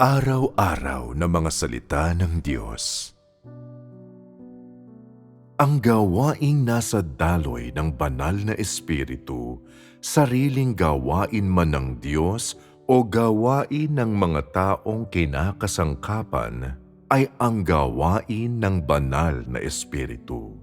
Pang-araw-araw na mga salita ng Diyos. Ang gawaing nasa daloy ng banal na espiritu, sariling gawain man ng Diyos o gawain ng mga taong kinakasangkapan, ay ang gawain ng banal na espiritu.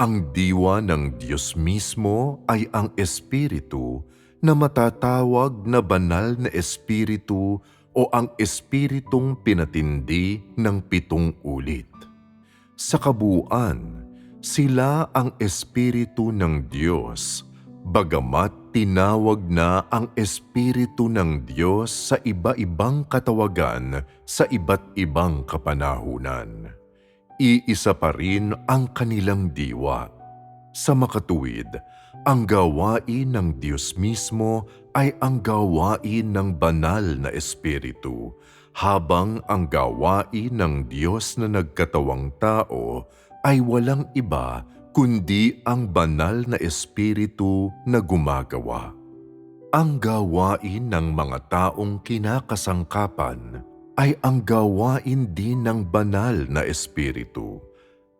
Ang diwa ng Diyos mismo ay ang espiritu na matatawag na banal na espiritu o ang espiritong pinatindi ng pitong ulit. Sa kabuuan, sila ang espiritu ng Diyos, bagamat tinawag na ang espiritu ng Diyos sa iba-ibang katawagan sa iba't ibang kapanahunan. Iisa pa rin ang kanilang diwa. Sa makatuwid, ang gawain ng Diyos mismo ay ang gawain ng banal na espiritu, habang ang gawain ng Diyos na nagkatawang tao ay walang iba kundi ang banal na espiritu na gumagawa. Ang gawain ng mga taong kinakasangkapan ay ang gawain din ng banal na espiritu.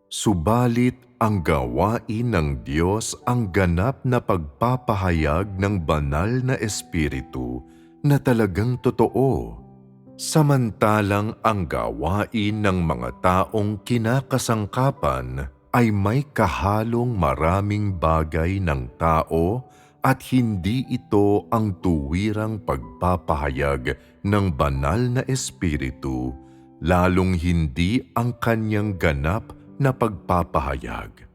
Subalit ang gawain ng Diyos ang ganap na pagpapahayag ng banal na espiritu na talagang totoo. Samantalang ang gawain ng mga taong kinakasangkapan ay may kahalong maraming bagay ng tao at hindi ito ang tuwirang pagpapahayag ng banal na espiritu, lalong hindi ang kanyang ganap na pagpapahayag.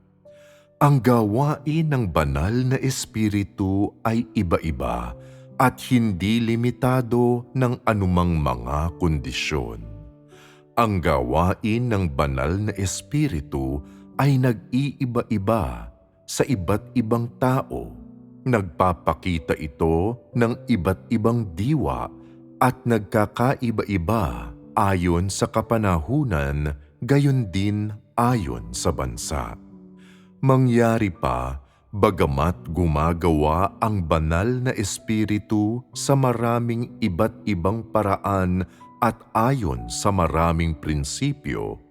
Ang gawain ng banal na espiritu ay iba-iba at hindi limitado ng anumang mga kondisyon. Ang gawain ng banal na espiritu ay nag-iiba-iba sa iba't ibang tao. Nagpapakita ito ng iba't ibang diwa at nagkakaiba-iba ayon sa kapanahunan gayon din ayon sa bansa. Mangyari pa, bagamat gumagawa ang banal na espiritu sa maraming iba't ibang paraan at ayon sa maraming prinsipyo,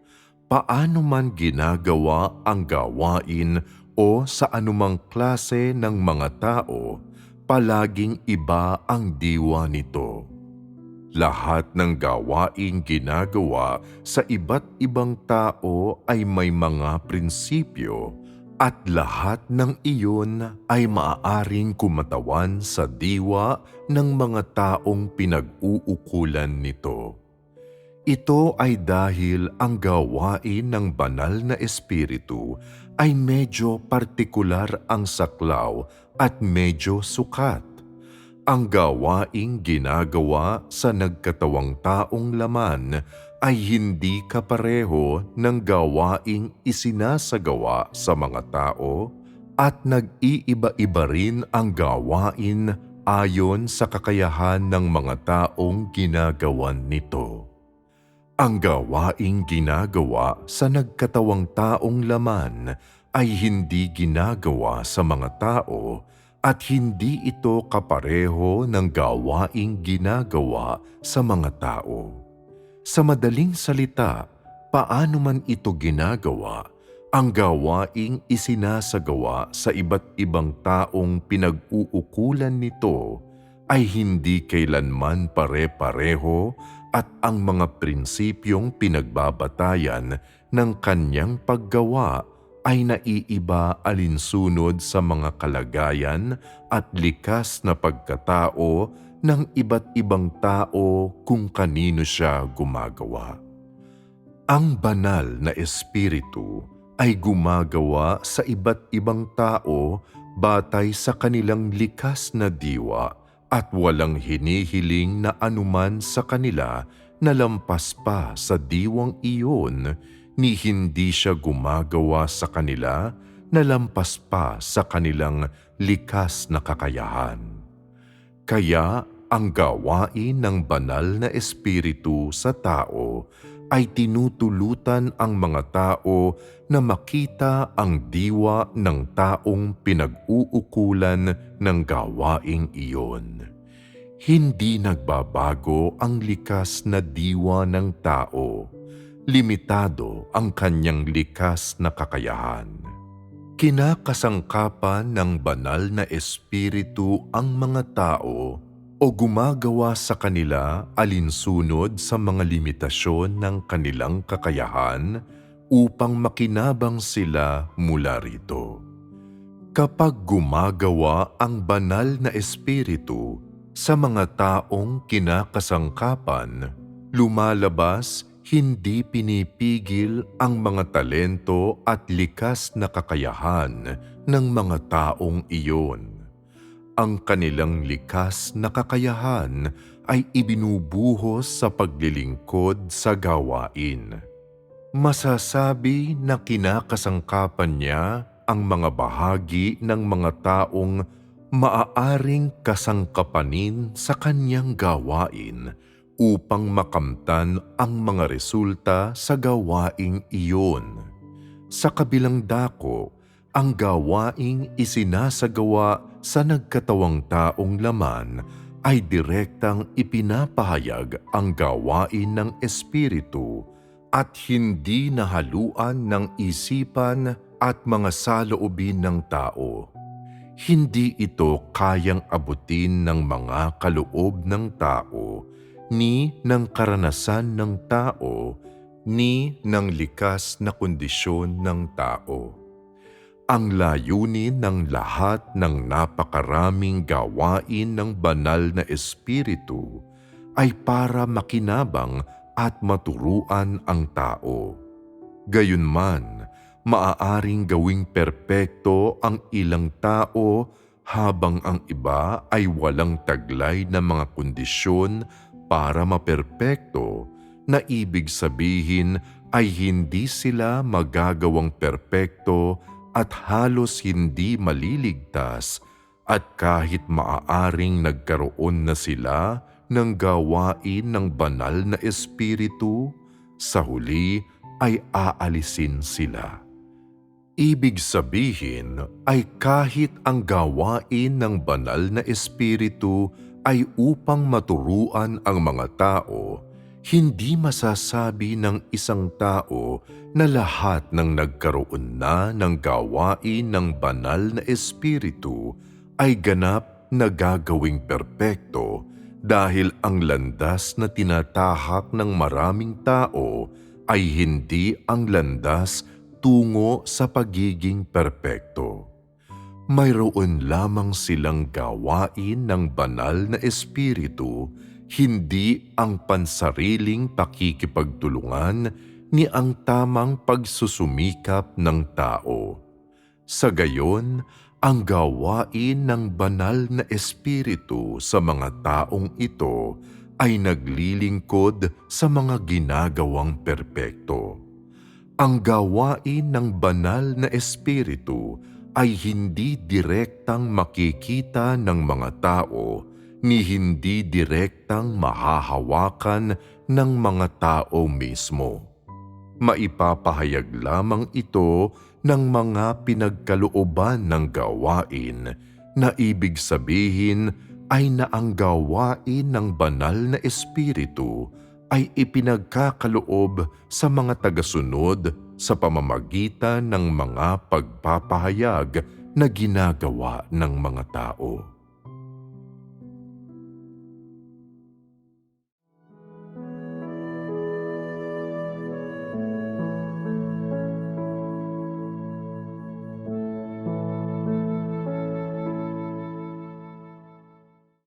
paano man ginagawa ang gawain o sa anumang klase ng mga tao, palaging iba ang diwa nito. Lahat ng gawaing ginagawa sa iba't ibang tao ay may mga prinsipyo at lahat ng iyon ay maaaring kumatawan sa diwa ng mga taong pinag-uukulan nito. Ito ay dahil ang gawain ng banal na espiritu ay medyo partikular ang saklaw at medyo sukat ang gawaing ginagawa sa nagkatawang taong laman ay hindi kapareho ng gawaing isinasagawa sa mga tao at nag-iiba-iba rin ang gawain ayon sa kakayahan ng mga taong ginagawan nito. Ang gawaing ginagawa sa nagkatawang taong laman ay hindi ginagawa sa mga tao at hindi ito kapareho ng gawaing ginagawa sa mga tao. Sa madaling salita, paano man ito ginagawa, ang gawaing isinasagawa sa iba't ibang taong pinag-uukulan nito ay hindi kailanman pare-pareho at ang mga prinsipyong pinagbabatayan ng kanyang paggawa ay naiiba alinsunod sa mga kalagayan at likas na pagkatao ng iba't ibang tao kung kanino siya gumagawa. Ang banal na espiritu ay gumagawa sa iba't ibang tao batay sa kanilang likas na diwa at walang hinihiling na anuman sa kanila na lampas pa sa diwang iyon ni hindi siya gumagawa sa kanila na lampas pa sa kanilang likas na kakayahan. Kaya ang gawain ng banal na espiritu sa tao ay tinutulutan ang mga tao na makita ang diwa ng taong pinag-uukulan ng gawaing iyon. Hindi nagbabago ang likas na diwa ng tao. Limitado ang kanyang likas na kakayahan. Kinakasangkapan ng banal na espiritu ang mga tao o gumagawa sa kanila alinsunod sa mga limitasyon ng kanilang kakayahan upang makinabang sila mula rito. Kapag gumagawa ang banal na espiritu sa mga taong kinakasangkapan, lumalabas hindi pinipigil ang mga talento at likas na kakayahan ng mga taong iyon. Ang kanilang likas na kakayahan ay ibinubuhos sa paglilingkod sa gawain. Masasabi na kinakasangkapan niya ang mga bahagi ng mga taong maaaring kasangkapanin sa kanyang gawain upang makamtan ang mga resulta sa gawaing iyon. Sa kabilang dako, ang gawaing isinasagawa sa nagkatawang taong laman ay direktang ipinapahayag ang gawain ng Espiritu at hindi nahaluan ng isipan at mga saloobin ng tao. Hindi ito kayang abutin ng mga kaloob ng tao ni ng karanasan ng tao, ni ng likas na kondisyon ng tao. Ang layunin ng lahat ng napakaraming gawain ng banal na espiritu ay para makinabang at maturuan ang tao. Gayunman, maaaring gawing perpekto ang ilang tao habang ang iba ay walang taglay na mga kondisyon para maperpekto na ibig sabihin ay hindi sila magagawang perpekto at halos hindi maliligtas at kahit maaaring nagkaroon na sila ng gawain ng banal na espiritu, sa huli ay aalisin sila. Ibig sabihin ay kahit ang gawain ng banal na espiritu ay upang maturuan ang mga tao, hindi masasabi ng isang tao na lahat ng nagkaroon na ng gawain ng banal na espiritu ay ganap na gagawing perpekto dahil ang landas na tinatahak ng maraming tao ay hindi ang landas tungo sa pagiging perpekto mayroon lamang silang gawain ng banal na espiritu, hindi ang pansariling pakikipagtulungan ni ang tamang pagsusumikap ng tao. Sa gayon, ang gawain ng banal na espiritu sa mga taong ito ay naglilingkod sa mga ginagawang perpekto. Ang gawain ng banal na espiritu ay hindi direktang makikita ng mga tao ni hindi direktang mahahawakan ng mga tao mismo. Maipapahayag lamang ito ng mga pinagkalooban ng gawain na ibig sabihin ay na ang gawain ng banal na espiritu ay ipinagkakaloob sa mga tagasunod sa pamamagitan ng mga pagpapahayag na ginagawa ng mga tao.